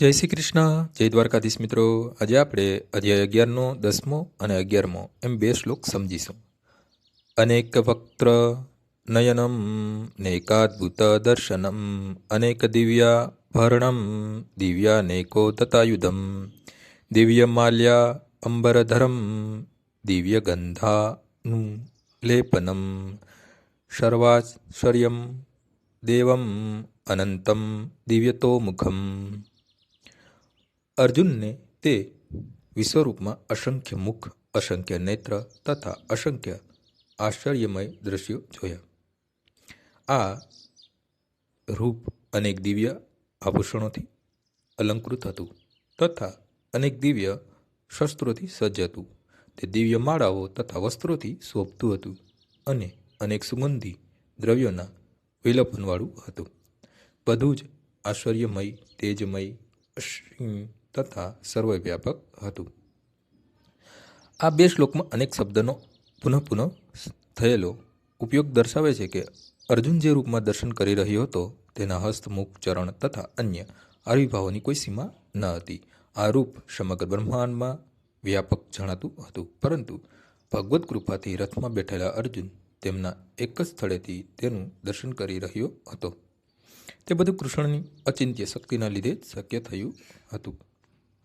જય શ્રી કૃષ્ણ. જય દ્વારકાધીશ મિત્રો. આજે આપણે અધ્યાય અગિયારનો, દસમો અને અગિયારમો એમ બે શ્લોક સમજીશું. અનેક વક્ત્ર નયનમ, નેકાદ્ભુત દર્શનમ, અનેક દિવ્યા ભરણમ દિવ્યાનેકો તતાયુધમ, દિવ્ય માલ્યા અંબરધરમ, દિવ્ય ગંધાનું લેપનમ, શર્વાશ્ચર્યમ દેવમ, અનંતમ દિવ્યતો મુખમ અર્જુનને તે વિશ્વરૂપમાં અસંખ્ય મુખ, અસંખ્ય નેત્ર તથા અસંખ્ય આશ્ચર્યમય દ્રશ્યો જોયા. આ રૂપ અનેક દિવ્ય આભૂષણોથી અલંકૃત હતું તથા અનેક દિવ્ય શસ્ત્રોથી સજ્જ હતું. તે દિવ્ય માળાઓ તથા વસ્ત્રોથી શોભતું હતું અને અનેક સુગંધી દ્રવ્યોના વિલપનવાળું હતું. બધું જ આશ્ચર્યમય, તેજમય અસીમ તથા સર્વવ્યાપક હતું. આ બે શ્લોકમાં અનેક શબ્દનો પુનઃ પુનઃ થયેલો ઉપયોગ દર્શાવે છે કે અર્જુન જે રૂપમાં દર્શન કરી રહ્યો હતો, તેના હસ્ત, મુખ, ચરણ તથા અન્ય આવિર્ભાવોની કોઈ સીમા ન હતી. આ રૂપ સમગ્ર બ્રહ્માંડમાં વ્યાપક જણાતું હતું. પરંતુ ભગવત કૃપાથી રથમાં બેઠેલા અર્જુન તેમના એક જ સ્થળેથી તેનું દર્શન કરી રહ્યો હતો. તે બધું કૃષ્ણની અચિંત્ય શક્તિના લીધે જ શક્ય થયું હતું.